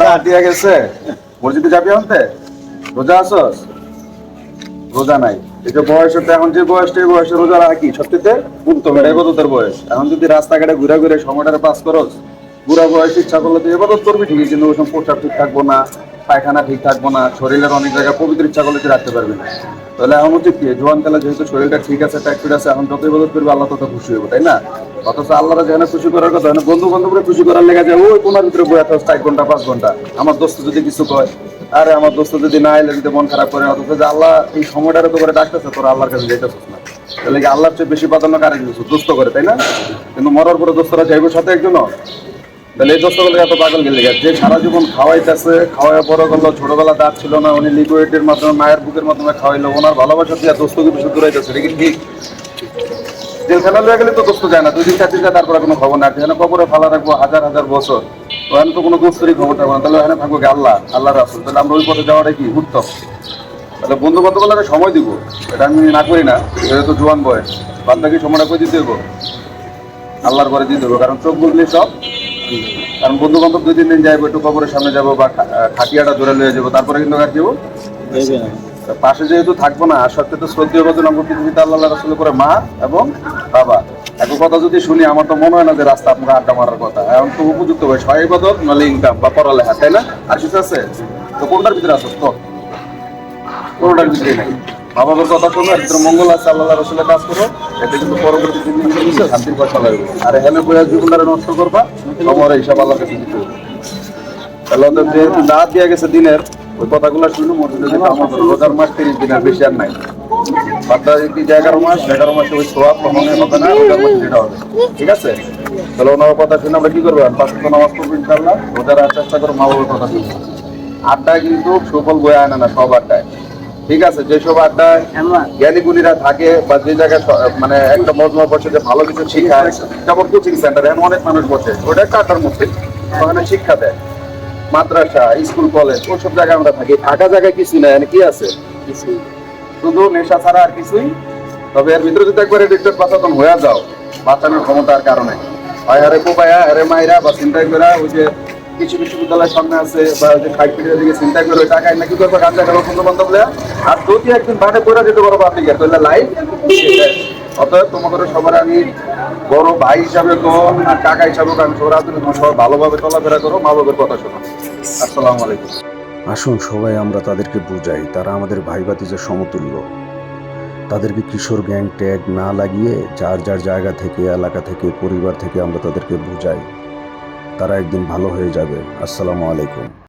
হাত গেছে। মসজিদে যাবি আনতে? রোজা আসস রোজা নাই। যে বয়স এখন যে বয়সটা এই বয়সে রোজা রাখি সত্যিতে উত্তম এটা তোর বয়স? এখন যদি রাস্তাঘাটে ঘুরে ঘুরে সময়টা পাস করস বুড়া বয়স ইচ্ছা করলে তুই এবার তোর ঠিকই, কিন্তু ওই পোশাক ঠিক থাকব না। পায়খানা ঠিক থাকব না, শরীরের অনেক জায়গায় পবিত্র ইচ্ছা করলে রাখতে পারবি না। তাহলে এখন হচ্ছে কি, জোয়ান কালে যেহেতু শরীরটা ঠিক আছে টাইট আছে, এখন যত ইবাদত করবে আল্লাহ তত খুশি হইব, তাই না? অথচ আল্লাহরা যেখানে খুশি করার কথা মানে বন্ধু বান্ধবরা খুশি করার লেগে যায়, ওই কোনার ভিতরে বয়ে থাকস চার ঘণ্টা, পাঁচ ঘণ্টা। আমার দোস্ত যদি কিছু কয়, আরে আমার দোস্ত যদি না এলে যদি মন খারাপ করে, অথচ যে আল্লাহ এই সময়টারে তো করে ডাকতেছে, তোর আল্লাহর কাছে যাইতেছিস না। তাহলে কি আল্লাহর চেয়ে বেশি প্রাধান্য কারে কিছু? দোস্ত করে, তাই না? কিন্তু মরার পরে দোস্তরা যাইব সাথে একজন তাহলে এই দোস্তগুলো এত পাগল গেলে যে সারা জীবন খাওয়াইতেছে খাওয়াই বড় করল, ছোটবেলা দাঁত ছিল না, উনি লিকুইডের মাধ্যমে, মায়ের বুকের মাধ্যমে খাওয়াইলো, ওনার ভালোবাসা দিয়ে দোস্তকে বেশি দূরাইতেছে এটা কি ঠিক? জেলখানা লয়ে গেলে তো দোস্ত যায় না, দুই দিন, চার দিন তারপরে কোনো খবর না যেখানে কবরে ফালা রাখব, হাজার হাজার বছর, ওখানে তো কোনো দোস্তরই খবর থাকবে না। তাহলে ওখানে থাকব আল্লাহ আল্লাহ রাসুল? তাহলে আমরা ওই পথে যাওয়াটা কি উত্তম? তাহলে বন্ধু বান্ধবগুলোকে সময় দিব, এটা আমি না করি না যেহেতু জোয়ান বয়স। বাদ বাকি সময়টা করে দিতে দেবো আল্লাহর করে দিতে দেবো, কারণ চোখ বুঝলে সব কারণ বন্ধু বান্ধব দুই তিন দিন যাইবো একটু কবরের সামনে যাব বা খাটিয়াটা ধরে লয়ে যাব তারপরে কিন্তু আর যাব। পাশে যেহেতু থাকব না সত্যি তো শ্রদ্ধীয় কজন আমরা পৃথিবীতে আল্লাহ রাসুল করে মা এবং বাবা। এখন কথা যদি শুনি আমার তো মনে হয় না যে রাস্তা আপনাকে আড্ডা মারার কথা। এখন তো উপযুক্ত বয়স হয় ইবাদত নাহলে ইনকাম বা পড়ালেখা তাই না? আর কিছু আছে? তো কোনটার ভিতরে আসো তো কোনটার ভিতরে নাই? বাবার কথা এর ভিতরে মঙ্গল আছে আল্লাহ রসুলের কাজ করো। এটা কিন্তু পরবর্তী দিন কিন্তু শান্তির পয়সা লাগবে আর এখানে বইয়া জীবনটা নষ্ট করবা, তোমার এইসব আল্লাহ কাছে দিতে তাহলে ওদের যেহেতু দাঁত দিয়ে গেছে দিনের, ওই কথাগুলো শুনে, মসজিদে যেতে আমার রোজার মাস তিরিশ দিন আর বেশি আর নাই। বাদটা কি যে এগারো মাস, এগারো মাসে ওই সোয়াব কখনোই হবে না, রোজার মাসে যেটা হবে। ঠিক আছে? তাহলে ওনার কথা শুনে আমরা কি করব? পাঁচ নামাজ পড়ব ইনশাল্লাহ রোজার চেষ্টা করব মা বাবার কথা শুনব আড্ডায় কিন্তু সুফল বয়ে আনে না, সব আড্ডায়। ঠিক আছে, যেসব আড্ডায় জ্ঞানী গুণীরা থাকে বা যে জায়গায় মানে একটা মজমা বসে যে ভালো কিছু শিখায়, যেমন কোচিং সেন্টার এখন অনেক মানুষ বসে, ওটা একটা আড্ডার মধ্যে, ওখানে শিক্ষা দেয়। মাদ্রাসা, স্কুল, কলেজ, ওসব জায়গায় আমরা থাকি। ফাঁকা জায়গায় কিছু নাই কি আছে? শুধু নেশা ছাড়া আর কিছুই? তবে এর ভিতরে যদি একবার এডিক্টেড বাঁচাতন হয়ে যাও, বাঁচানোর ক্ষমতার কারণে। হয় হারে কোপায়া হারে মাইরা বা চিন্তাই করা ওই যে কিছু বিশ্ববিদ্যালয়ের সামনে আছে, বা যে খাই পিঠের দিকে চিন্তা করে ওই টাকায় নাকি করবে গাঞ্জা খেলো বন্ধু বান্ধব আর যদি একদিন বাটে করে যেতে পারো আপনি গিয়ে, তাহলে লাইফ অতএব তোমাদের সবার আমি বড় ভাই হিসাবে তো, আর কাকা হিসাবে আমি সবার হাতে সবাই ভালোভাবে চলাফেরা করো মা বাবার কথা শোনো। আসসালামু আলাইকুম। আসুন সবাই আমরা তাদেরকে বুঝাই, তারা আমাদের ভাই ভাতিজের সমতুল্য। তাদেরকে কিশোর গ্যাং ট্যাগ না লাগিয়ে, যার যার জায়গা থেকে, এলাকা থেকে, পরিবার থেকে আমরা তাদেরকে বুঝাই। তারা একদিন ভালো হয়ে যাবে। আসসালামু আলাইকুম।